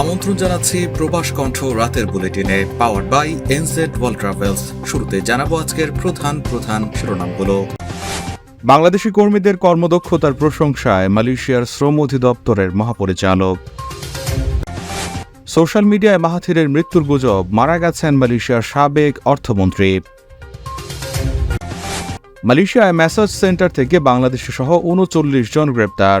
আমন্ত্রণ জানাচ্ছি প্রবাস কণ্ঠ রাতের বুলেটিনে power by NZ world travels শুরুতে জানাব আজকের প্রধান প্রধান শিরোনামগুলো। বাংলাদেশি কর্মীদের কর্মদক্ষতার প্রশংসায় মালয়েশিয়ার শ্রম অধিদপ্তরের মহাপরিচালক। সোশ্যাল মিডিয়ায় মাহাথিরের মৃত্যুর গুজব, মারা গেছেন মালয়েশিয়ার সাবেক অর্থমন্ত্রী। মালয়েশিয়ায় ম্যাসাজ সেন্টার থেকে বাংলাদেশি সহ উনচল্লিশ জন গ্রেপ্তার।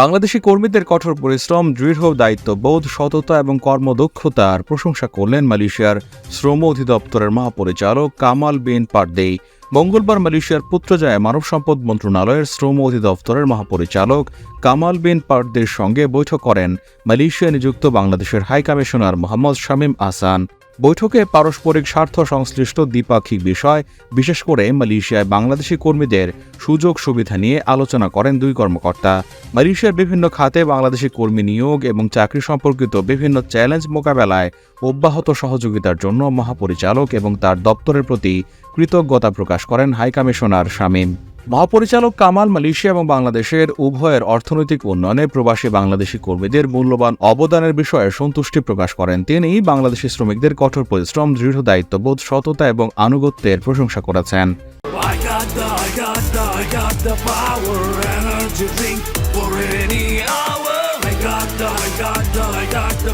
বাংলাদেশি কর্মীদের কঠোর পরিশ্রম, দৃঢ় দায়িত্ববোধ, সততা এবং কর্মদক্ষতার প্রশংসা করলেন মালয়েশিয়ার শ্রম অধিদপ্তরের মহাপরিচালক কামাল বিন পারদেই। মঙ্গলবার মালয়েশিয়ার পুত্রজায় মানব সম্পদ মন্ত্রণালয়ের শ্রম অধিদপ্তরের মহাপরিচালক কামাল বিন পারদের সঙ্গে বৈঠক করেন মালয়েশিয়া নিযুক্ত বাংলাদেশের হাই কমিশনার মোহাম্মদ শামীম আহসান। বৈঠকে পারস্পরিক স্বার্থ সংশ্লিষ্ট দ্বিপাক্ষিক বিষয়, বিশেষ করে মালয়েশিয়ায় বাংলাদেশি কর্মীদের সুযোগ সুবিধা নিয়ে আলোচনা করেন দুই কর্মকর্তা। মালয়েশিয়ার বিভিন্ন খাতে বাংলাদেশি কর্মী নিয়োগ এবং চাকরি সম্পর্কিত বিভিন্ন চ্যালেঞ্জ মোকাবেলায় অব্যাহত সহযোগিতার জন্য মহাপরিচালক এবং তার দপ্তরের প্রতি কৃতজ্ঞতা প্রকাশ করেন হাইকমিশনার শামীম। মহাপরিচালক কামাল মালয়েশিয়া এবং বাংলাদেশের উভয়ের অর্থনৈতিক উন্নয়নে প্রবাসী বাংলাদেশি কর্মীদের মূল্যবান অবদানের বিষয়ে সন্তুষ্টি প্রকাশ করেন তিনি বাংলাদেশি শ্রমিকদের কঠোর পরিশ্রম দৃঢ় দায়িত্ববোধ সততা এবং আনুগত্যের প্রশংসা করেছেন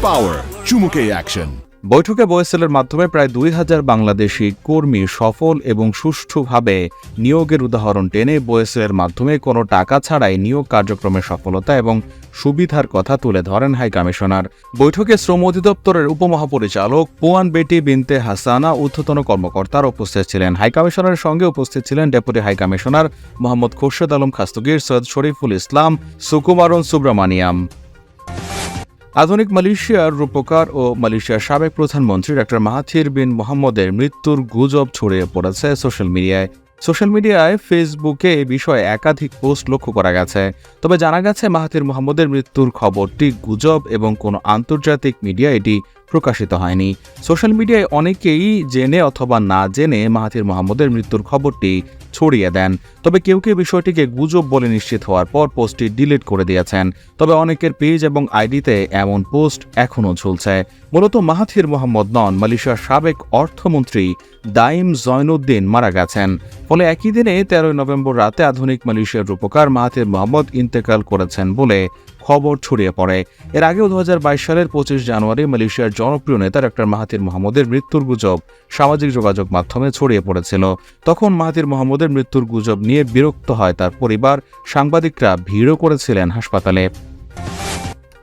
Power. Chumuke Action. বৈঠকে বয়েসেলের মাধ্যমে প্রায় দুই হাজার বাংলাদেশি কর্মী সফল এবং সুষ্ঠুভাবে নিয়োগের উদাহরণ টেনে বয়েসেলের মাধ্যমে কোনো টাকা ছাড়াই নিয়োগ কার্যক্রমের সফলতা এবং সুবিধার কথা তুলে ধরেন হাই কমিশনার। বৈঠকে শ্রম অধিদপ্তরের উপমহাপরিচালক পোয়ান বেটি বিনতে হাসানা ঊর্ধ্বতন কর্মকর্তার উপস্থিত ছিলেন। হাই কমিশনারের সঙ্গে উপস্থিত ছিলেন deputy high commissioner Mohammad Khorshed Alam Khastagir, Syed Shariful Islam, Sukumaran Subramaniam. আধুনিক মালয়েশিয়ার রূপকার ও মালয়েশিয়ার সাবেক প্রধানমন্ত্রী ডক্টর মাহাথির বিন মোহাম্মদের মৃত্যুর গুজব ছড়িয়ে পড়েছে সোশ্যাল মিডিয়ায়। সোশ্যাল মিডিয়ায় ফেসবুকে এ বিষয়ে একাধিক পোস্ট লক্ষ্য করা গেছে। তবে জানা গেছে, মাহাথির মোহাম্মদের মৃত্যুর খবরটি গুজব এবং কোনো আন্তর্জাতিক মিডিয়া এটি প্রকাশিত হয়নি। সোশ্যাল মিডিয়ায় অনেকেই জেনে অথবা না জেনে মাহাথির মোহাম্মদের মৃত্যুর খবরটি ছড়িয়ে দেন। তবে কেউ কেউ বিষয়টিকে গুজব বলে নিশ্চিত হওয়ার পর পোস্টটি ডিলিট করে দিয়েছেন। তবে অনেকের পেজ এবং আইডিতে এমন পোস্ট এখনও ঝুলছে। মূলত মাহাথির মোহাম্মদ নন, মালয়েশিয়ার সাবেক অর্থমন্ত্রী দাইম জয়নুদ্দিন মারা গেছেন। ফলে একই দিনে তেরোই নভেম্বর রাতে আধুনিক মালয়েশিয়ার রূপকার মাহাথির মোহাম্মদ ইন্তেকাল করেছেন বলে খবর ছড়িয়ে পড়ে। এর আগেও দু সালের পঁচিশ জানুয়ারি মালয়েশিয়ার জনপ্রিয় নেতা ডক্টর মাহাতির মোহাম্মদের মৃত্যুর গুজব সামাজিক যোগাযোগ মাধ্যমে ছড়িয়ে পড়েছিল। তখন মাহাতির মোহাম্মদের মৃত্যুর গুজব নিয়ে বিরক্ত হয় তার পরিবার, সাংবাদিকরা ভিড়ও করেছিলেন হাসপাতালে।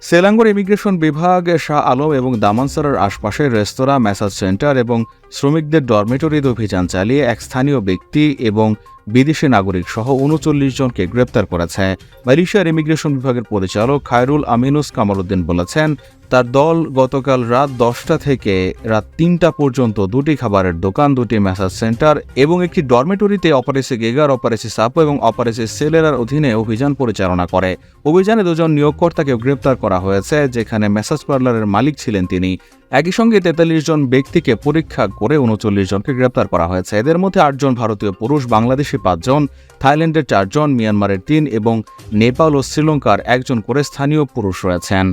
সেলাঙ্গর ইমিগ্রেশন বিভাগ শাহ আলম এবং দামানসারের আশপাশের রেস্তোরাঁ, ম্যাসাজ সেন্টার এবং শ্রমিকদের ডরমেটরিতে অভিযান চালিয়ে এক স্থানীয় ব্যক্তি এবং বিদেশি নাগরিক সহ উনচল্লিশ জনকে গ্রেপ্তার করেছে। মালয়েশিয়ার ইমিগ্রেশন বিভাগের পরিচালক খায়রুল আমিনুস কামারুদ্দিন বলেছেন, তার দল গতকাল রাত দশটা থেকে রাত তিনটা পর্যন্ত দুটি খাবারের দোকান, দুটি ম্যাসাজ সেন্টার এবং একটি ডরমেটরিতে অপারেসি গেগার অপারেসি সাপো এবং অপারেসি সেলেরার অধীনে অভিযান পরিচালনা করে। অভিযানে দুজন নিয়োগকর্তাকে গ্রেপ্তার করা হয়েছে, যেখানে ম্যাসাজ পার্লারের মালিক ছিলেন তিনি। একই সঙ্গে তেতাল্লিশ জন ব্যক্তিকে পরীক্ষা করে উনচল্লিশ জনকে গ্রেপ্তার করা হয়েছে। এদের মধ্যে আটজন ভারতীয় পুরুষ, বাংলাদেশি পাঁচজন থাইল্যান্ডের চারজন মিয়ানমারের তিন এবং নেপাল ও শ্রীলঙ্কার একজন করে স্থানীয় পুরুষ রয়েছেন।